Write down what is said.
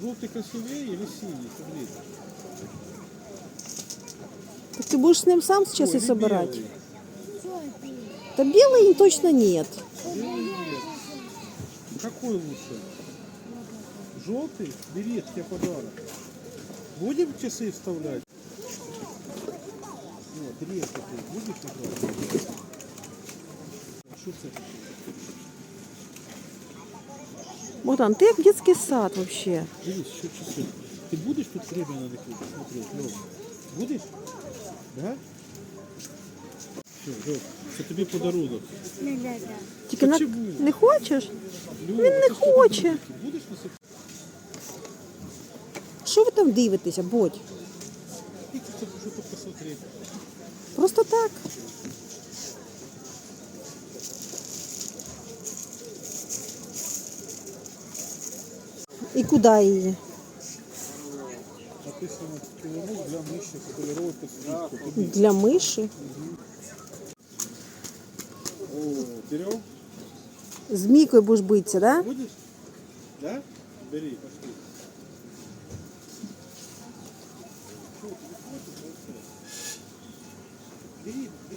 Желтый красивее или синий? Смотри. Так ты будешь с ним сам сейчас Ой, и собирать? белый. Да белый точно нет. Белый нет. Какой лучше? Желтый? Бери, тебе подарок. Будем часы вставлять? Вот, дрель такой. Будешь играть? Что это? Богдан, ты як детский сад вообще. Дивись, що часи. Ти будеш тут время на них смотреть? Будеш? Да? Все, Льов, це тобі подарунок. Тільки на... Не хочеш? Льов, Він не ти що, хоче. Будеш носити? Що ви там дивитеся, бодь? Тільки це тут посмотреть. Просто так. І куди її? Написано килимок для миші з світку. Для миші. О, берем? З Мікою будеш битися, да? Будеш? Да? Бери, пошли. Бери, бери,